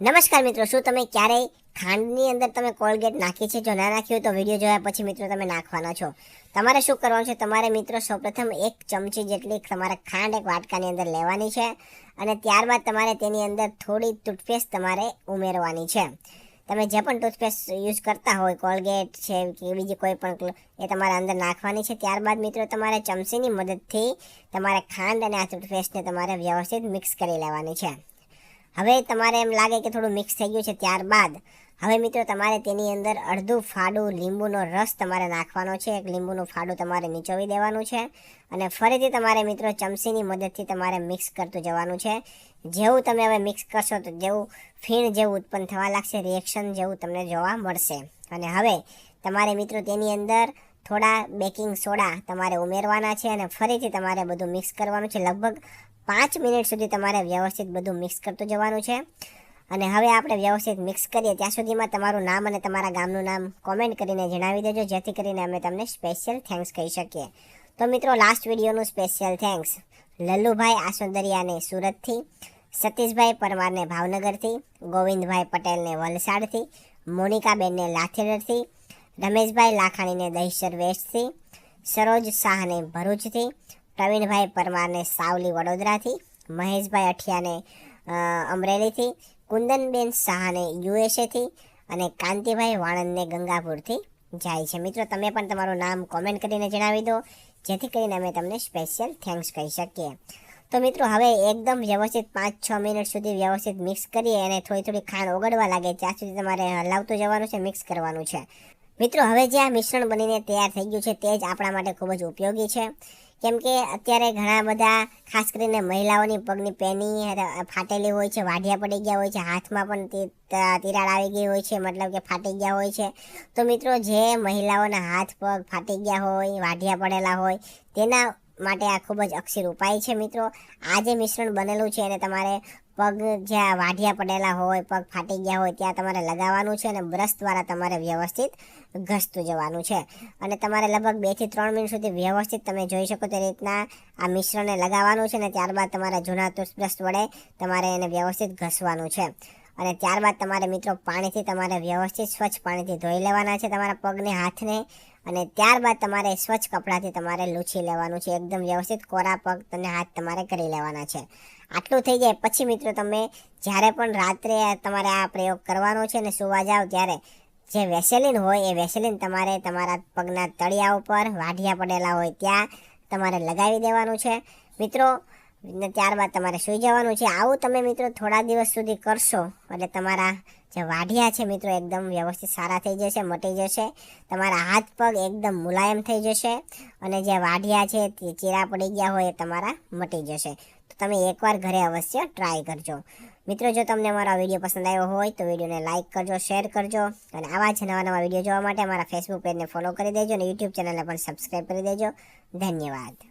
નમસ્કાર મિત્રો, શું તમે ક્યારેય ખાંડની અંદર તમે કોલગેટ નાખી છે? જો ના નાખી હોય તો વીડિયો જોયા પછી મિત્રો તમે નાખવાના છો. તમારે શું કરવાનું છે? તમારે મિત્રો સૌપ્રથમ એક ચમચી જેટલી તમારે ખાંડ એક વાટકાની અંદર લેવાની છે અને ત્યારબાદ તમારે તેની અંદર થોડી ટૂથપેસ્ટ તમારે ઉમેરવાની છે. તમે જે પણ ટૂથપેસ્ટ યુઝ કરતા હોય, કોલગેટ છે કે બીજી કોઈ પણ એ તમારે અંદર નાખવાની છે. ત્યારબાદ મિત્રો તમારે ચમચીની મદદથી તમારે ખાંડ અને આ ટૂથપેસ્ટને તમારે વ્યવસ્થિત મિક્સ કરી લેવાની છે. હવે તમારે એમ લાગે કે થોડું મિક્સ થઈ ગયું છે ત્યારબાદ. હવે મિત્રો તમારે તેની અંદર અડધું ફાડું લીંબુનો રસ તમારે નાખવાનો છે. એક લીંબુનું ફાડું તમારે નીચોવી દેવાનું છે. અને ફરીથી તમારે મિત્રો ચમચીની મદદથી તમારે મિક્સ કરતું જવાનું છે. જેવું તમે હવે મિક્સ કરશો તો જેવું ફીણ જેવું ઉત્પન્ન થવા લાગશે રિએક્શન જેવું તમને જોવા મળશે. અને હવે તમારે મિત્રો તેની અંદર થોડા બેકિંગ સોડા તમારે ઉમેરવાના છે અને ફરીથી તમારે બધું મિક્સ કરવાનું છે. લગભગ પાંચ મિનિટ સુધી તમારે વ્યવસ્થિત બધું મિક્સ કરતું જવાનું છે. અને હવે આપણે વ્યવસ્થિત મિક્સ કરીએ, ત્યાં સુધીમાં તમારું નામ અને તમારા ગામનું નામ કોમેન્ટ કરીને જણાવી દેજો, જેથી કરીને અમે તમને સ્પેશિયલ થેન્ક્સ કહી શકીએ. તો મિત્રો લાસ્ટ વિડીયોનું સ્પેશિયલ થેન્ક્સ લલ્લુભાઈ આસુંદરિયાને સુરતથી, સતીશભાઈ પરમારને ભાવનગરથી, ગોવિંદભાઈ પટેલને વલસાડથી, મોનિકાબેનને લાઠેડરથી રમેશભાઈ લાખાણીને દહીસર વેસ્ટથી, સરોજ શાહને ભરૂચથી પ્રવીણભાઈ પરમારને સાવલી વડોદરાથી, મહેશભાઈ અઠિયાને અમરેલીથી, કુંદનબેન શાહને યુએસએથી અને કાંતિભાઈ વાણંદને ગંગાપુરથી જાય છે. મિત્રો, તમે પણ તમારું નામ કોમેન્ટ કરીને જણાવી દો, જેથી કરીને અમે તમને સ્પેશિયલ થેન્ક્સ કહી શકીએ. તો મિત્રો, હવે એકદમ વ્યવસ્થિત પાંચ છ મિનિટ સુધી વ્યવસ્થિત મિક્સ કરીએ અને થોડી થોડી ખાંડ ઓગળવા લાગે ત્યાં સુધી તમારે હલાવતું જવાનું છે મિક્સ કરવાનું છે. મિત્રો, હવે જે આ મિશ્રણ બનીને તૈયાર થઈ ગયું છે, તે જ આપણા માટે ખૂબ જ ઉપયોગી છે. કેમ કે અત્યારે ઘણા બધા, ખાસ કરીને મહિલાઓની પગની પેની ફાટેલી હોય છે, વાઢિયા પડી ગયા હોય છે, હાથમાં પણ તિરાડ આવી ગઈ હોય છે, મતલબ કે ફાટી ગયા હોય છે. તો મિત્રો, જે મહિલાઓના હાથ, પગ ફાટી ગયા હોય, વાઢિયા પડેલા હોય, તેના માટે આ ખૂબ જ અક્ષર ઉપાય છે મિત્રો. આ જે મિશ્રણ બનેલું છે એને તમારે પગ જ્યાં વાઢિયા પડેલા હોય, પગ ફાટી ગયા હોય, ત્યાં તમારે લગાવવાનું છે અને બ્રશ દ્વારા તમારે વ્યવસ્થિત ઘસતું જવાનું છે. અને તમારે લગભગ બેથી ત્રણ મિનિટ સુધી વ્યવસ્થિત તમે જોઈ શકો તે રીતના આ મિશ્રણને લગાવવાનું છે ને ત્યારબાદ તમારા જૂના ટૂથબ્રશ વડે તમારે એને વ્યવસ્થિત ઘસવાનું છે. અને ત્યારબાદ તમારે મિત્રો પાણીથી તમારે વ્યવસ્થિત સ્વચ્છ પાણીથી ધોઈ લેવાના છે તમારા પગને, હાથને અને ત્યારબાદ તમારે સ્વચ્છ કપડાથી તમારે લૂછી લેવાનું છે. એકદમ વ્યવસ્થિત કોરા પગ અને હાથ તમારે કરી લેવાના છે. આટલું થઈ જાય પછી મિત્રો તમે જ્યારે પણ રાત્રે તમારે આ પ્રયોગ કરવાનો છે અને સુવા જાઓ ત્યારે જે વેસેલિન હોય એ વેસેલિન તમારે તમારા પગના તળિયા ઉપર વાઢિયા પડેલા હોય ત્યાં તમારે લગાવી દેવાનું છે. મિત્રો ત્યારબાદ તમારે સૂઈ જવાનું છે. આવું તમે મિત્રો થોડા દિવસ સુધી કરશો એટલે તમારા જે વાઢિયા છે મિત્રો, એકદમ વ્યવસ્થિત સારા થઈ જશે, મટી જશે. તમારા હાથ, પગ એકદમ મુલાયમ થઈ જશે અને જે વાઢિયા છે તે ચીરા પડી ગયા હોય એ તમારા મટી જશે. તો તમે એકવાર ઘરે અવશ્ય ટ્રાય કરજો. મિત્રો, જો તમને મારો વીડિયો પસંદ આવ્યો હોય તો વિડીયોને લાઇક કરજો શેર કરજો અને આવા જ નવા નવા વીડિયો જોવા માટે મારા ફેસબુક પેજને ફોલો કરી દેજો અને યુટ્યુબ ચેનલને પણ સબસ્ક્રાઈબ કરી દેજો. ધન્યવાદ.